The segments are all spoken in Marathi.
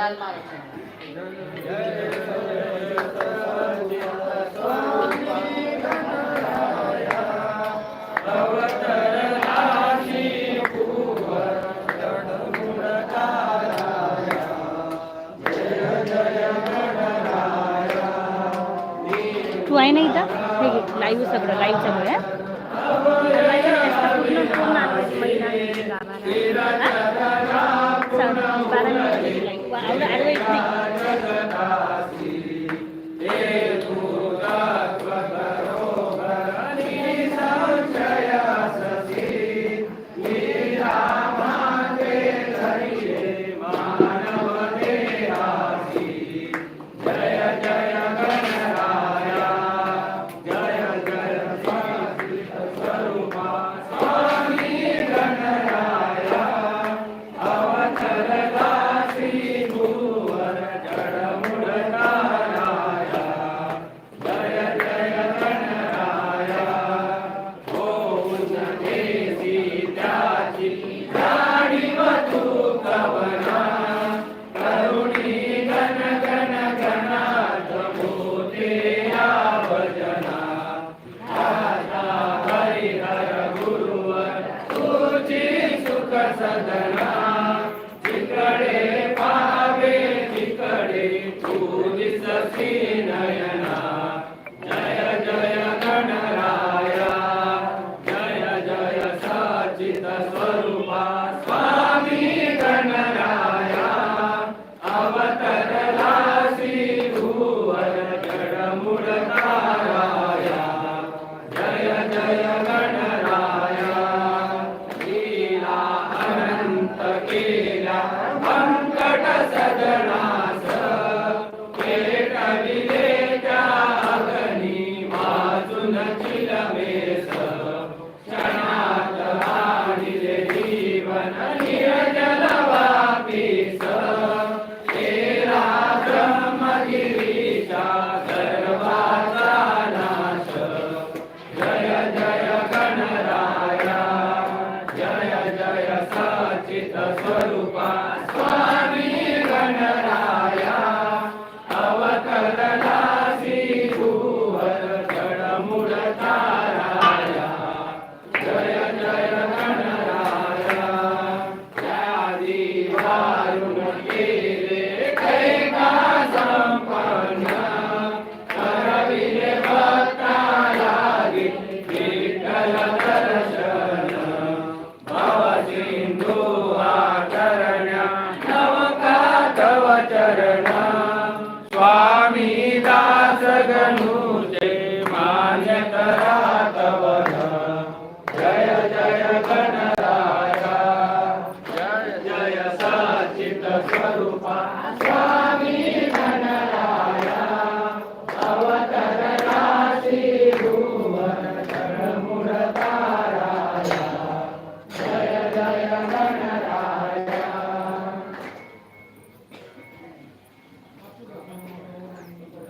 लाल महाराज तू आहे ना इथं हे लाईव्ह सगळं लाईव्ह सगळं हं? पूर्ण पूर्ण আমরা আরও একদিক केला संकट सदना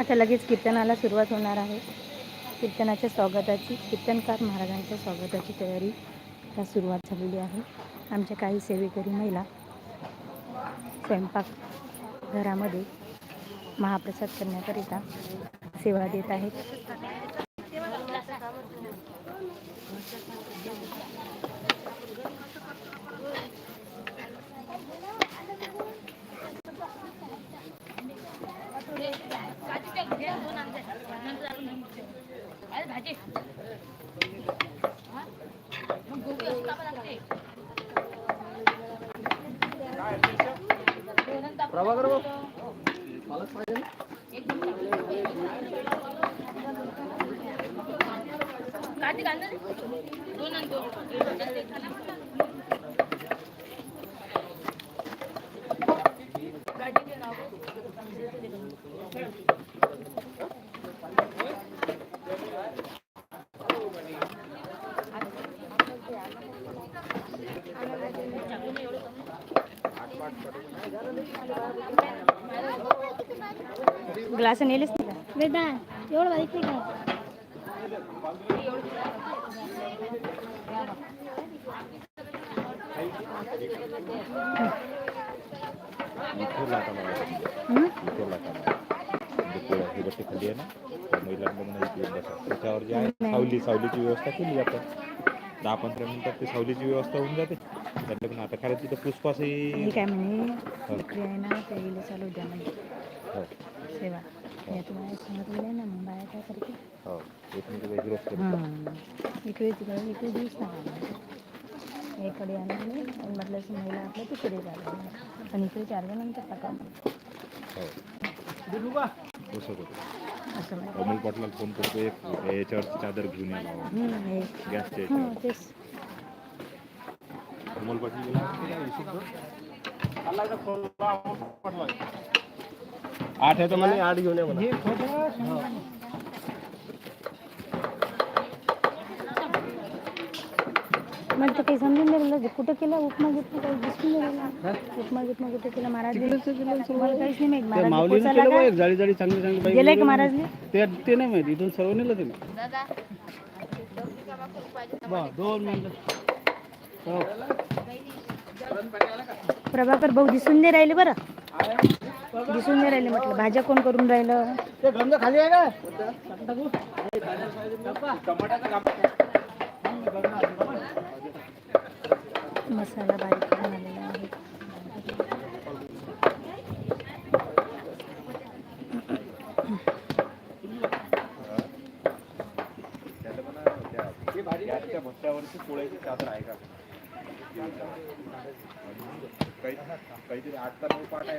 आता लगेच कीर्तनाला सुरुवात होणार आहे. कीर्तनाच्या स्वागताची कीर्तनकार महाराजांच्या स्वागताची तयारी आता सुरुवात झालेली आहे. आमच्या काही सेवेकरी महिला स्वयंपाक घरामध्ये महाप्रसाद करण्याकरिता सेवा देत आहेत. प्रभाकर दोन Thank you. ग्लास नेलेच नाही का बेटा एवढं बारीक नाही का इथूरला आता मला हं? इथूरला आता मला. पुढं ही बट्टी खाली आहे ना त्या महिलांना म्हणा इथे येऊन बसा. त्याच्यावर जे आहे नाही. सावली सावलीची व्यवस्था केली जाते दहा पंधरा मिनिटात ते सावलीची व्यवस्था होऊन जाते त्यातलं पण आता खरं तिथं पुष्पासही हे काय म्हणे आहे ना चालू द्या म्हणजे हो सेवा या तुम्हाला सांगितलेलं ना मग बाया काय करते हो करतो हां इकडे तिकडे इकडे दिवस नाही इकडे आणले आणि म्हटलं की महिला आपल्या तिकडे झालं पण इकडे चार जणांचं टाका हो. तसं असं म्हणजे अमोल पाटलाला फोन करतो एक याच्यावरची चादर घेऊन यायला हवा हं, हे. गॅसच्या हं, याच्यावर तेच. अमोल पाटील गेला आठ आहे तर म्हणे आठ घेऊन ये मला. तर काही समजून नाही राहिलं. कुठं केलं उपमा घेतला काही दिसून नाही राहिला. उपमा घेतला कुठं केला महाराज मला काहीच नाही माहीत. महाराज माऊलीने पोचायला केलं बघ का? एक जाळी जाळी चांगली चांगली बाई गेलाय का महाराजने ते ते नाही माहिती इथून सर्व नेलं तिने बा दोन मिनिटं. हो. प्रभाकर भाऊ दिसून नाही राहिले बरं. दिसून नाही राहिले म्हटलं. भाज्या कोण करून राहिलं? ते गंज खाली आहे का मसाला बारीक करून आलेला आहे. पोळ्याची चादर आहे का काही काहीतरी आठ पाठ आहे.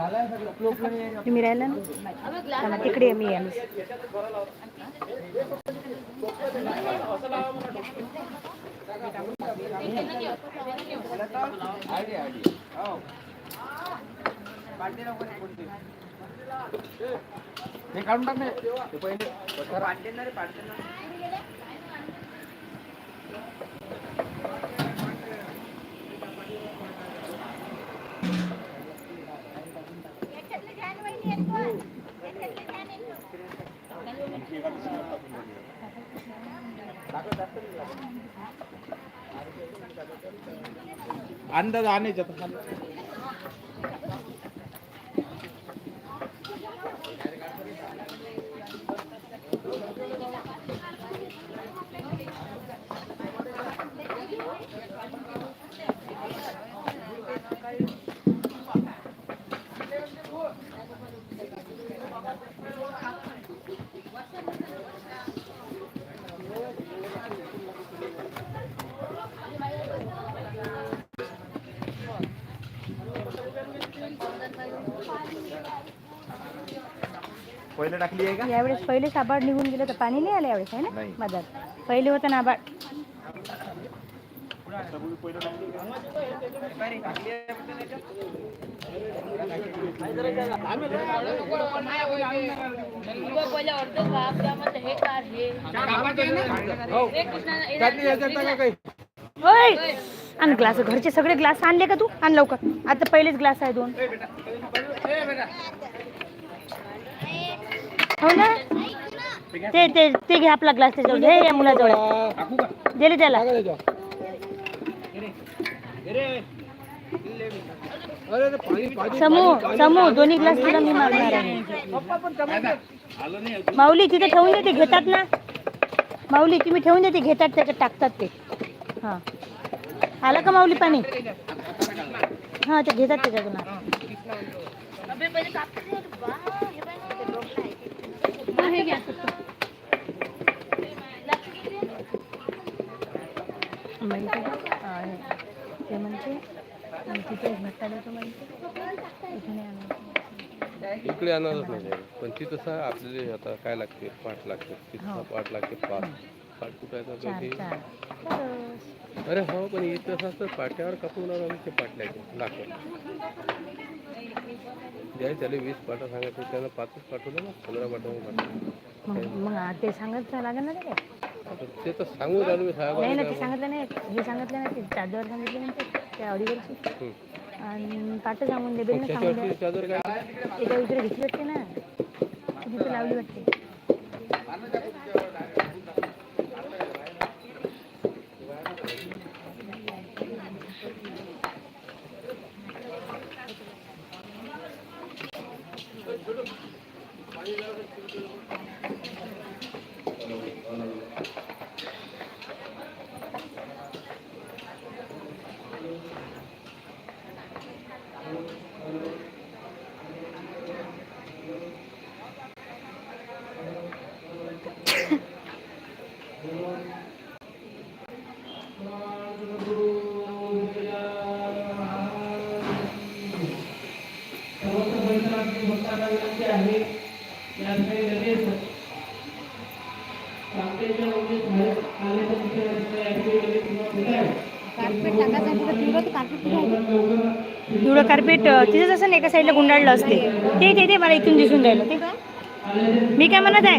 तुम्ही राहिला ना? तिकडे मी आम्ही हे काढून टाक अंदाज आणायचा तसा पहिले टाकली आहे का? यावेळेस पहिले साबाड निघून गेलं तर पाणी नाही आलं यावेळेस आहे ना? नाही. मधात पहिले होतं नाबाड होय आणि ग्लास घरचे सगळे ग्लास आणले का तू? आण लवकर. आता पहिलेच ग्लास आहे दोन. हो ना? ते ते ते घे आपला ग्लास त्याच्यावर. घे या मुलाजवळ. दिले त्याला. समू समू दोन्ही ग्लास तुला मी मागणार आहे. माऊली तिथे ठेवून देते घेतात ना. माऊली तुम्ही ठेवून देते घेतात त्याच्यात टाकतात ते. हां. आलं का माऊली पाणी? हां ते घेतात त्याच्यातून. हा, घ्या ते म्हणते तिथे भट्टा देतो म्हणते इथे नाही. इकडे आणणारच नाही. पण तिथं कसं आपल्याला आता काय लागते? पाठ लागते. तिथं हो. पाठ लागते पाच पाठ कुठं आहे तर चार ते- चार. बस. अरे हो पण इथं असं असतं पाट्यावर कापून आम्ही ते पाठ लागते. लागतं. द्याय त्याला वीस पाठं सांगायचं त्यानं पाचच पाठवलं ना पंधरा पाठवून मग मग ते सांगत लागेल ना ते ते तर सांगू राहिलो मी साहेब नाही ना ते सांगितलं नाही हे सांगितलं नाही ते चादर सांगितलं नाही ते त्या अडीवरची हं. आणि पाठ सांगून दे बेल सांगून दे. चादर काय? त्याच्या उतरे घेतली वाटते ना तिथे लावली वाटते. कार्पेट टाकायचं आहे, तिथं पिवळं तर कार्पेट कुठे आहे? पिवळं कार्पेट असं ना एका साईडला गुंडाळलं असते ते ते ते मला इथून दिसून राहिलं ते मी काय म्हणत आहे